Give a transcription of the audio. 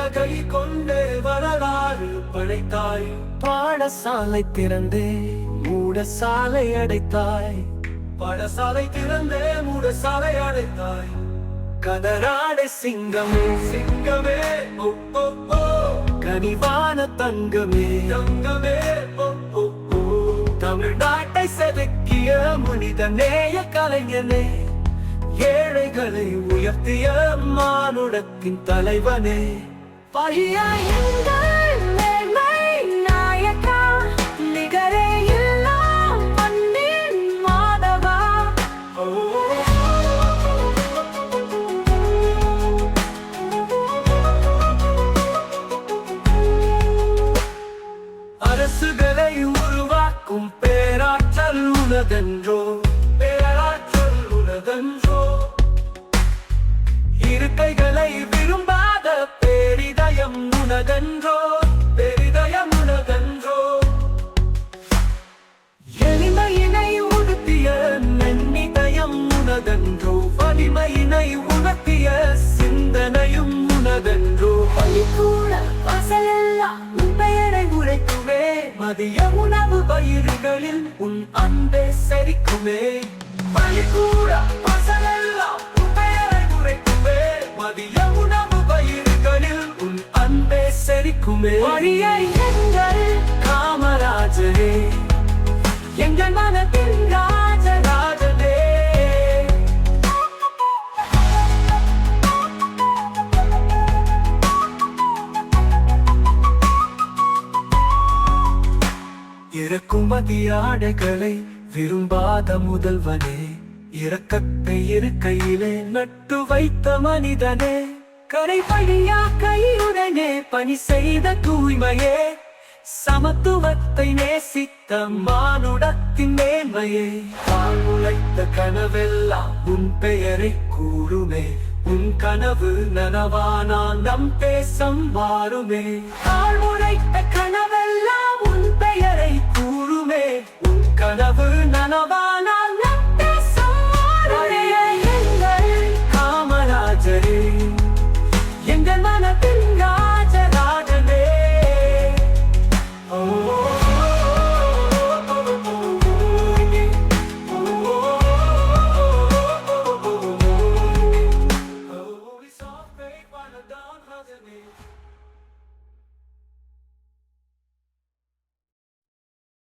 கரும்பலகை கொண்டு வரலாறு படைத்தாய். பாடசாலை திறந்தே மூடசாலை அடைத்தாய். பாடசாலை திறந்தே மூடசாலை அடைத்தாய். கதராடை சிங்கமே சிங்கமே கனிவான தங்கமே தங்கமே தமிழ்நாட்டை செதுக்கிய மனித நேய கலைஞனே ஏழைகளை உயர்த்திய மானுடத்தின் தலைவனே. பழியாய் எங்கள் மேன்மை நாயகா, நிகரே இல்லா மண்ணின் மாதவா. அரசுகளை உருவாக்கும் பேராற்றல் உனதென்றோ உனதென்றோ பெரிதயம் உனதென்றோ எளிமையினை உடுத்திய நன்னிதயம் உனதென்றோ வலிமையினை உணர்த்திய சிந்தனையும் உனதென்றோ. பள்ளிக்கூட வாசலெல்லாம் உன் பெயரை உரைக்குவே. மதிய உணவு பயிர்களில் உன் அன்பே செரிக்குமே. பள்ளிக்கூட அன்பே செரிக்குமே வழியை எங்கள் காமராஜரே எங்கள் மனத்தின் ராஜராஜ ராஜனே இறக்குமதி ஆடைகளை விரும்பாத முதல்வனே இரக்கத்தை இருக்கையிலே நட்டு வைத்த மனிதனே. கரை வழியா கையுடனே பணி செய்த தூய்மையே சமத்துவத்தை நேசித்த மானுடத்தின் மேன்மையே. தான் உழைத்த கனவெல்லாம் உன் பெயரை கூறுமே உன் கனவு நனவானால் நம் தேசம் மாறுமே. தாழ் உரைத்த கனவெல்லாம் உன் பெயரை கூறுமே உன் கனவு நனவா